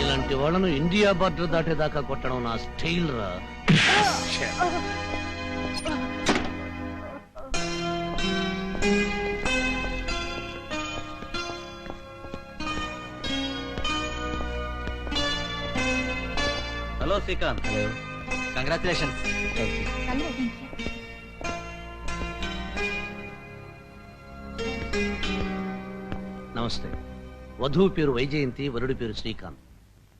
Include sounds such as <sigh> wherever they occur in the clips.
ఇలాంటి వాళ్ళను India border దాటేదాకా కొట్టడం నా స్టైల్ రా. హలో శ్రీకాంత్. హలో. కంగ్రాచులేషన్స్ నమస్తే. వధువు పేరు వైజయంతి వరుడి పేరు శ్రీకాంత్.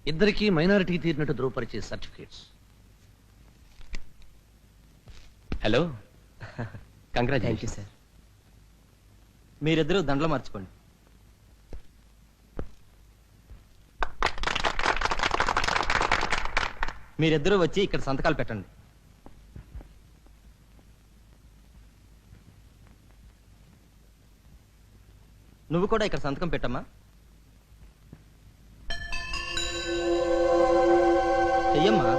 ఇద్దరికీ మైనారిటీ తీరినట్టు ధృవపరిచే సర్టిఫికేట్స్. హలో. కంగ్రాచులేషన్ సార్ మీరిద్దరూ దండలు మార్చుకోండి. మీరిద్దరూ వచ్చి ఇక్కడ సంతకాలు పెట్టండి. నువ్వు కూడా ఇక్కడ సంతకం పెట్టమ్మా. చెయ్యమ్మా.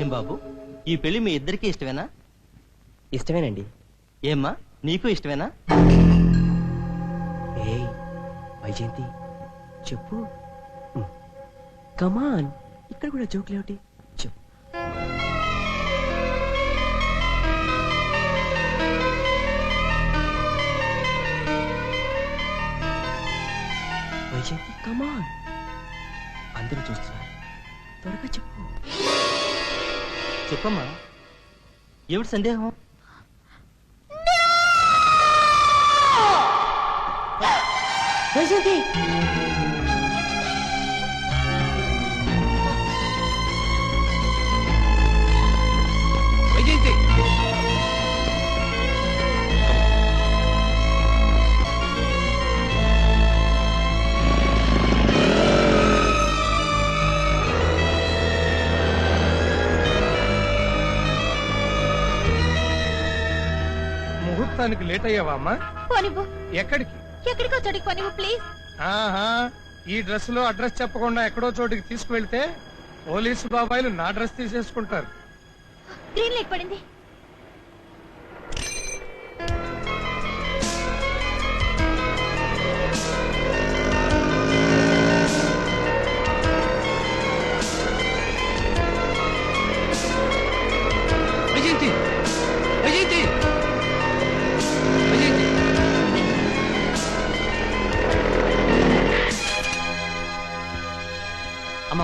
ఏం బాబు ఈ పెళ్ళి మీ ఇద్దరికి ఇష్టమేనా? ఇష్టమేనండి. ఏమ్మా నీకు ఇష్టమేనా? వైజయంతి చెప్పు. కమాన్ ఇక్కడ కూడా జోక్ లేవుటి చెప్పు. వైజయంతి కమాన్ అందరూ చూస్తున్నారు. త్వరగా చెప్పు. చెప్పమ్మా. ఏమిటి సందేహం? వైజయంతి వైజయంతి. ముహూర్తానికి లేట్ అయ్యావా అమ్మా? పోనివ్వు. ఎక్కడికి? ఎక్కడికో చోటికి ప్లీజ్ ఆహా ఈ డ్రెస్లో అడ్రస్ చెప్పకుండా ఎక్కడో చోటికి తీసుకువెళ్తే పోలీసు బాబాయిలు నా డ్రెస్ తీసేసుకుంటారు. గ్రీన్ లైట్ పడింది.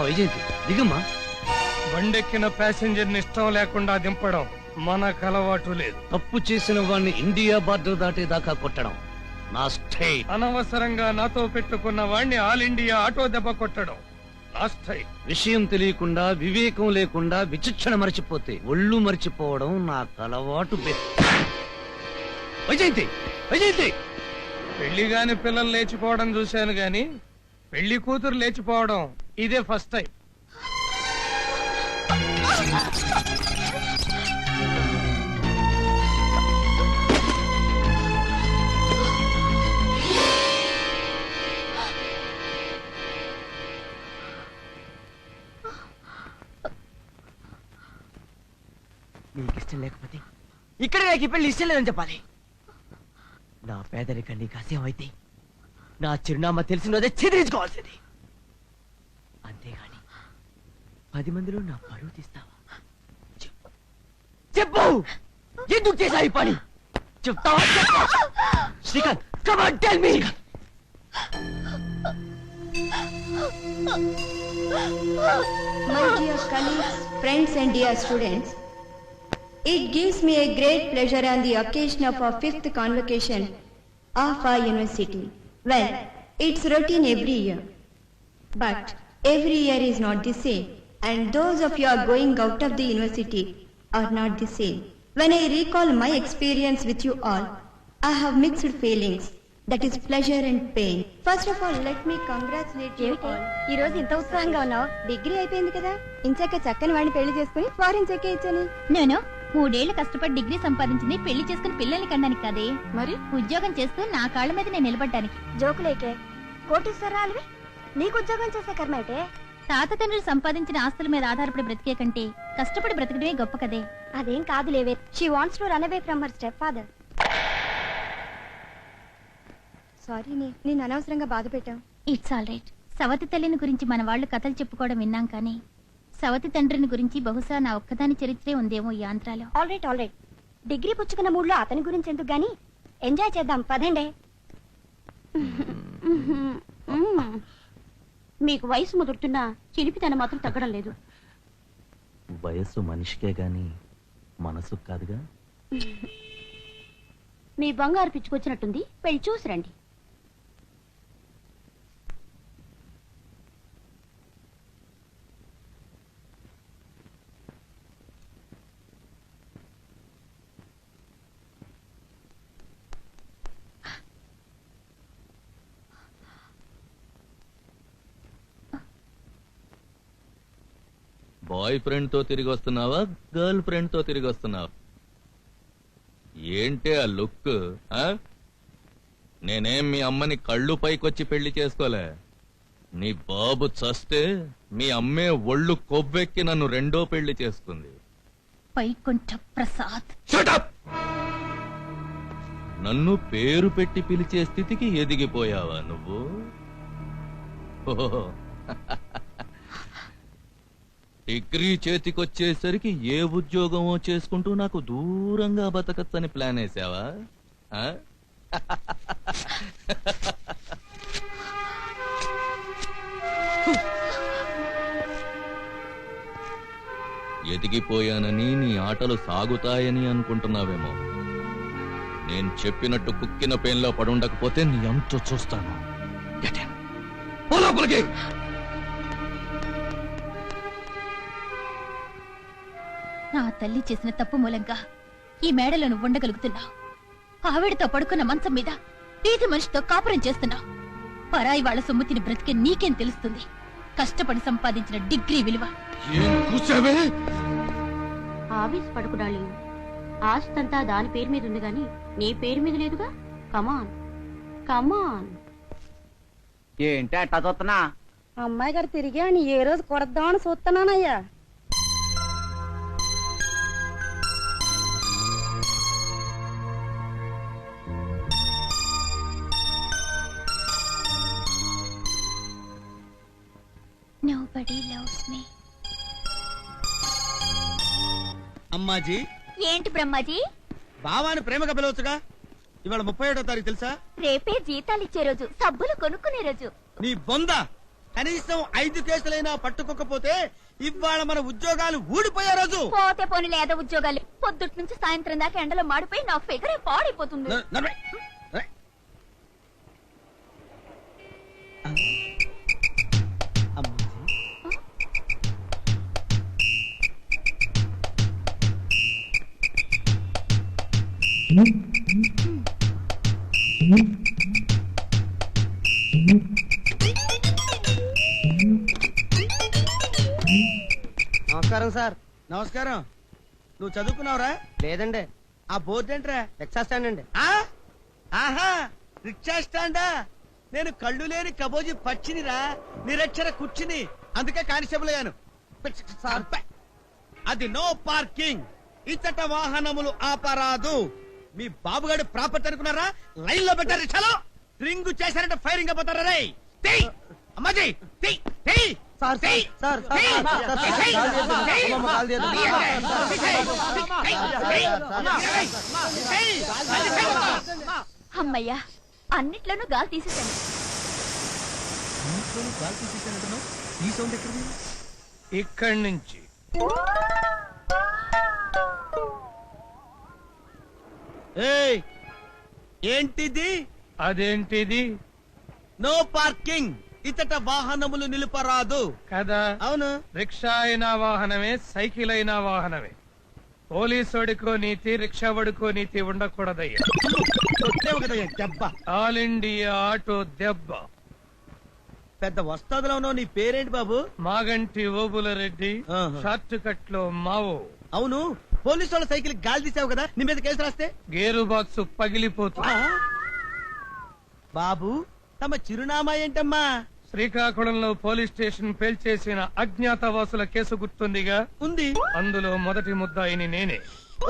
వైజయంతి దిగమ్మా. బండెక్కిన ప్యాసింజర్ని ఇష్టం లేకుండా దింపడం మనకు అలవాటు లేదు. తప్పు చేసిన వాడిని ఇండియా బార్డర్ దాటేదాకా కొట్టడం. నా స్టైల్. అనవసరంగా నాతో పెట్టుకున్న వాణ్ణి ఆల్ ఇండియా ఆటో దెబ్బ కొట్టడం. లాస్ట్ టైం విషయం తెలియకుండా వివేకం లేకుండా విచక్షణ మరచిపోతే ఒళ్ళు మర్చిపోవడం నాకు అలవాటు బె- వైజయంతి వైజయంతి పెళ్ళి గాని పిల్లలు లేచిపోవడం చూశాను గాని పెళ్ళి కూతురు లేచిపోవడం ఇదే ఫస్ట్ టైం. నీకు ఇష్టం లేకపోతే ఇక్కడ నాకు ఈ పెళ్ళి ఇష్టం లేదని చెప్పాలి. నా పేదరికం కాసేమైతే అయితే నా చిరునామా తెలిసినదే చెదిరించుకోవాల్సింది. పది మందిలో నా పరువు తీస్తావా చెప్పు ఎందుకు చేసా ఈ పని చెప్తావా Srikanth come on tell me My dear colleagues, friends and dear students, it gives me a great pleasure on the occasion of our fifth convocation of our university. Well, it's routine every year. But every year is not the same, and those of you are going out of the university are not the same. When I recall my experience with you all, I have mixed feelings. That is pleasure and pain. First of all, let me congratulate you all. ఈ రోజు ఇంత ఉత్సాహంగా ఉన్నావు degree అయిపోయింది కదా ఇంచాక చక్కని వాడిని పెళ్ళి చేసుకుని ఫారిన్ చెక్కేయచ్చని నేను మూడేళ్ళు కష్టపడి డిగ్రీ సంపాదించింది పెళ్ళి చేసుకుని పిల్లల్ని కనడానికి కాదే మరి ఉద్యోగం చేస్తూ నా కాళ్ళ మీద నేను నిలబడ్డానికి జోకులేకే కోటీశ్వరాలివి నీకు ఉద్యోగం చేసే కర్మ అయితే తాత తండ్రులు సంపాదించిన ఆస్తుల మీద ఆధారపడి బ్రతికే కంటే కష్టపడి బ్రతకడమే గొప్ప కదే. అదేం కాదు లేవే. She wants to run away from her step father sorry నేను అనవసరంగా బాధ పెట్టాం ఇట్స్ ఆల్ రైట్ సవతి తల్లిని గురించి మన వాళ్ళు కథలు చెప్పుకోవడం విన్నాం కానీ సవతి తండ్రిని గురించి బహుశా నా ఒక్కదాని చరిత్రే ఉందేమో ఈ ఆంధ్రాలో. All right all right degree పుచ్చుకున్న మూడ్లో అతని గురించి ఎందుకు గాని ఎంజాయ్ చేద్దాం. పదండే. <laughs> మీకు వయసు ముదురుతున్నా చిలిపితనం మాత్రం తగ్గడం లేదు. వయస్సు మనిషికే గాని మనసు కాదుగా? మీ బంగారు పిచ్చుకొచ్చినట్టుంది. వెళ్ళి చూసి రండి. బాయ్ ఫ్రెండ్తో తిరిగి వస్తున్నావా గర్ల్ ఫ్రెండ్తో తిరిగి వస్తున్నావా ఏంటి ఆ లుక్? నేనేం మీ అమ్మని కళ్ళు పైకొచ్చి పెళ్ళి చేసుకోలే నీ బాబు చస్తే మీ అమ్మే ఒళ్ళు కొవ్వెక్కి నన్ను రెండో పెళ్ళి చేసుకుంది ప్రసాద్! నన్ను పేరు పెట్టి పిలిచే స్థితికి ఎదిగిపోయావా నువ్వు ఓహో. డిగ్రీ చేతికొచ్చేసరికి ఏ ఉద్యోగమో చేసుకుంటూ నాకు దూరంగా బతకచ్చని ప్లాన్ వేసావా? ఆ? ఎదిగిపోయానని నీ ఆటలు సాగుతాయని అనుకుంటున్నావేమో. నేను చెప్పినట్టు కుక్కిన పెయిన్లో పడుండకపోతే నీ అంత చూస్తాను. నా తల్లి చేసిన తప్పు మూలంగా ఈ మేడలో నువ్వు ఉండగలుగుతున్నావు. ఆవిడతో పడుకున్న మంచం మీద వీధి మనిషితో కాపురం చేస్తున్నావు. పరాయి వాళ్ళ సొమ్ముతిని బ్రతికే నీకేం తెలుస్తుంది? కష్టపడి సంపాదించిన డిగ్రీ విలువ. ఏం కూసావే ఆఫీస్ పడుకున్నాళ్ళు. ఆస్తంతా దాని పేరు మీద ఉంది గాని నీ పేరు మీద లేదుగా? కమాన్ కమాన్ ఏంటి అట్టా చూస్తున్నా? అమ్మాయి గారు తిరిగి అని ఏ రోజు కొడద్దామని చూస్తున్నానయ్యా. Loves me. అమ్మాజీ. ఏంటి బ్రహ్మాజీ? బావాని ప్రేమగా పిలవచ్చుగా? ఇవాళ ముప్పై ఏడో తారీఖు తెలుసా? రేపే జీతాలు ఇచ్చే రోజు సబ్బులు కొనుక్కునే రోజు. నీ బొంద! కనీసం ఐదు కేసులైనా పట్టుకోకపోతే ఇవాళ మన ఉద్యోగాలు ఊడిపోయే రోజు. పోతే పోనీ లేదా ఉద్యోగాలు. పొద్దుట్ నుంచి సాయంత్రం దాకా ఎండలో మాడిపోయి నా ఫిగరే పాడైపోతుంది. న- నడవే. నమస్కారం సార్. నమస్కారం. నువ్వు చదువుకున్నావురా? లేదండి. ఆ బోర్డు ఏంట్రా? రిక్షా స్టాండ్ అండి? ఆహా! రిక్షా స్టాండా? నేను కళ్ళు లేని కబోజీ పచ్చినిరా నిరక్షర కుర్చిని. అందుకే కానిస్టేబుల్ అయ్యాను. అది నో పార్కింగ్. ఇచ్చట వాహనములు ఆపరాదు. మీ బాబుగాడి ప్రాపర్టీ అనుకున్నారా లైన్లో పెట్టారు రిక్షాలో రింగు చేశారంటే ఫైరింగ్ అయిపోతారా రే తెయ్! అమ్మాజీ తెయ్! తెయ్! Sir! Sir! Sir, sir, sir, తెయ్! కాలు తీయొద్దు. తెయ్! అమ్మమ్మ, ఏయ్! ఏంటిది? అదేంటిది? No parking. ఇతట వాహనములు నిలుపరాదు. కదా? అవును. రిక్షా అయినా వాహనమే సైకిల్ అయినా వాహనమే. పోలీసోడికో నీతి రిక్షా వడుకో నీతి ఉండకూడదయ్యా. కొట్టేవు దెబ్బ. ఆల్ ఇండియా ఆటో దెబ్బ. పెద్ద వస్తాదులో ఉన్నావు నీ పేరేంటి బాబు? మాగంటి ఓబుల రెడ్డి ఆహా. షార్ట్ కట్లో మావో. అవును. పోలీసు వాళ్ళ సైకిల్ గాలి తీసావు కదా నీ మీద కేసు రాస్తే? గేరు బాక్స్ పగిలిపోతుంది. బాబు తమ చిరునామా ఏంటమ్మా? శ్రీకాకుళంలో పోలీస్ స్టేషన్ పేల్చేసిన అజ్ఞాతవాసుల కేసు గుర్తుందిగా? ఉంది. అందులో మొదటి ముద్దాయిని నేనే.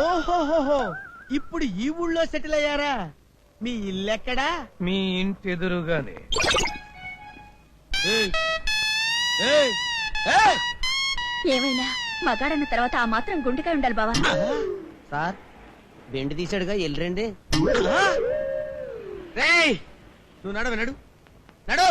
ఓహోహోహో ఇప్పుడు ఈ ఊళ్ళో సెటిల్ అయ్యారా? మీ ఇల్లెక్కడా? మీ ఇంటి ఎదురుగానే! ఏమైనా? మగాడన్న తర్వాత ఆ మాత్రం గుండెకాయ ఉండాలి బావా. సార్ బెండ్ తీసాడుగా ఎల్లురండి రేయ్! నువ్వు నడు నడు. నడు.